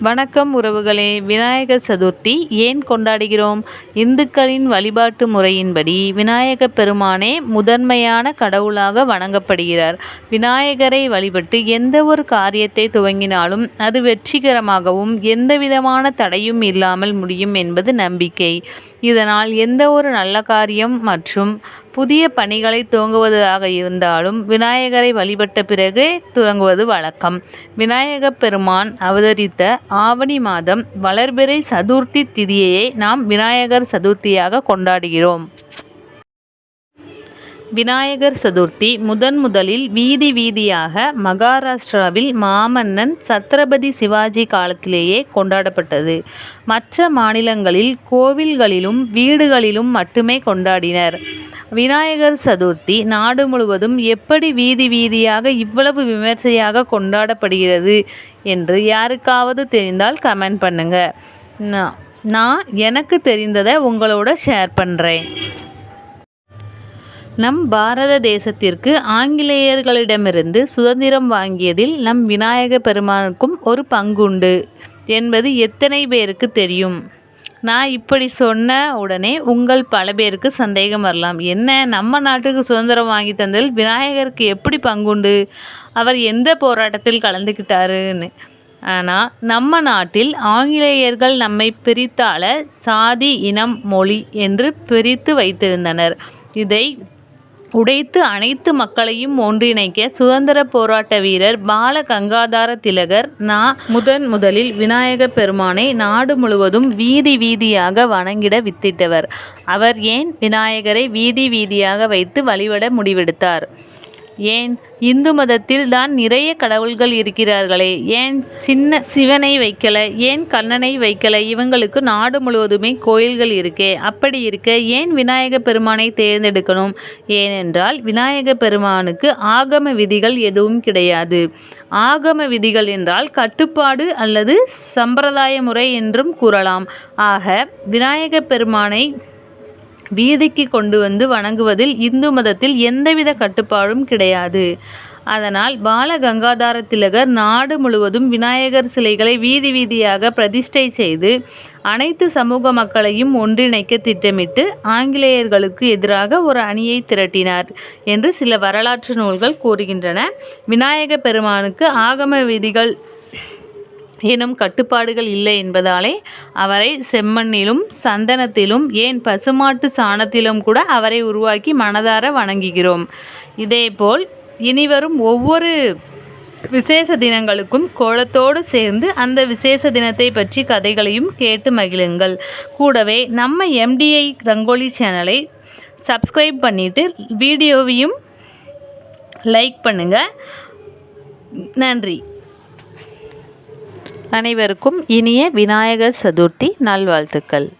வணக்கம் உறவுகளே. விநாயகர் சதுர்த்தி ஏன் கொண்டாடுகிறோம்? இந்துக்களின் வழிபாட்டு முறையின்படி விநாயக பெருமானே முதன்மையான கடவுளாக வணங்கப்படுகிறார். விநாயகரை வழிபட்டு எந்த ஒரு காரியத்தை துவங்கினாலும் அது வெற்றிகரமாகவும் எந்தவிதமான தடையும் இல்லாமல் முடியும் என்பது நம்பிக்கை. இதனால் எந்த ஒரு நல்ல காரியம் மற்றும் புதிய பணிகளை துவங்குவதாக இருந்தாலும் விநாயகரை வழிபட்ட பிறகே துவங்குவது வழக்கம். விநாயகப் பெருமான் அவதரித்த ஆவணி மாதம் வளர்பிறை சதுர்த்தி திதியையே நாம் விநாயகர் சதுர்த்தியாக கொண்டாடுகிறோம். விநாயகர் சதுர்த்தி முதன் முதலில் வீதி வீதியாக மகாராஷ்டிராவில் மாமன்னன் சத்ரபதி சிவாஜி காலத்திலேயே கொண்டாடப்பட்டது. மற்ற மாநிலங்களில் கோவில்களிலும் வீடுகளிலும் மட்டுமே கொண்டாடினர். விநாயகர் சதுர்த்தி நாடு முழுவதும் எப்படி வீதி வீதியாக இவ்வளவு விமர்சையாக கொண்டாடப்படுகிறது என்று யாருக்காவது தெரிந்தால் கமெண்ட் பண்ணுங்க. நான் நான் எனக்கு தெரிந்ததை உங்களோட ஷேர் பண்ணுறேன் நம் பாரத தேசத்திற்கு ஆங்கிலேயர்களிடமிருந்து சுதந்திரம் வாங்கியதில் நம் விநாயக பெருமானுக்கும் ஒரு பங்குண்டு என்பது எத்தனை பேருக்கு தெரியும்? நான் இப்படி சொன்ன உடனே உங்கள் பல பேருக்கு சந்தேகம் வரலாம். என்ன நம்ம நாட்டுக்கு சுதந்திரம் வாங்கி தந்ததில் விநாயகருக்கு எப்படி பங்குண்டு? அவர் எந்த போராட்டத்தில் கலந்துக்கிட்டாருன்னு ஆனால் நம்ம நாட்டில் ஆங்கிலேயர்கள் நம்மை பிரித்தாள சாதி இனம் மொழி என்று பிரித்து வைத்திருந்தனர். இதை உடைத்து அனைத்து மக்களையும் ஒன்றிணைக்க சுதந்திர போராட்ட வீரர் பால கங்காதார திலகர் நா. முதன் முதலில் விநாயக பெருமானை நாடு முழுவதும் வீதி வீதியாக வணங்கிட வித்திட்டவர். அவர் ஏன் விநாயகரை வீதி வீதியாக வைத்து வழிபட முடிவெடுத்தார்? ஏன் இந்து மதத்தில் தான் நிறைய கடவுள்கள் இருக்கிறார்களே? ஏன் சின்ன சிவனை வைக்கல? ஏன் கண்ணனை வைக்கல? இவங்களுக்கு நாடு முழுவதுமே கோயில்கள் இருக்கே அப்படி இருக்க ஏன் விநாயக பெருமானை தேர்ந்தெடுக்கணும்? ஏனென்றால் விநாயக பெருமானுக்கு ஆகம விதிகள் எதுவும் கிடையாது. ஆகம விதிகள் என்றால் கட்டுப்பாடு அல்லது சம்பிரதாய முறை என்றும் கூறலாம். ஆக விநாயக பெருமானை வீதிக்கு கொண்டு வந்து வணங்குவதில் இந்து மதத்தில் எந்தவித கட்டுப்பாடும் கிடையாது. அதனால் பால கங்காதார திலகர் நாடு முழுவதும் விநாயகர் சிலைகளை வீதி வீதியாக பிரதிஷ்டை செய்து அனைத்து சமூக மக்களையும் ஒன்றிணைக்க திட்டமிட்டு ஆங்கிலேயர்களுக்கு எதிராக ஒரு அணியை திரட்டினார் என்று சில வரலாற்று நூல்கள் கூறுகின்றன. விநாயக பெருமானுக்கு ஆகம விதிகள் எனும் கட்டுப்பாடுகள் இல்லை என்பதாலே அவரை செம்மண்ணிலும் சந்தனத்திலும் ஏன் பசுமாட்டு சாணத்திலும் கூட அவரை உருவாக்கி மனதார வணங்குகிறோம். இதேபோல் இனிவரும் ஒவ்வொரு விசேஷ தினங்களுக்கும் கோலத்தோடு சேர்ந்து அந்த விசேஷ தினத்தை பற்றி கதைகளையும் கேட்டு மகிழுங்கள். கூடவே நம்ம எம்டிஐ ரங்கோலி சேனலை சப்ஸ்கிரைப் பண்ணிவிட்டு வீடியோவையும் லைக் பண்ணுங்கள் நன்றி. அனைவருக்கும் இனிய விநாயகர் சதுர்த்தி நல்வாழ்த்துக்கள்.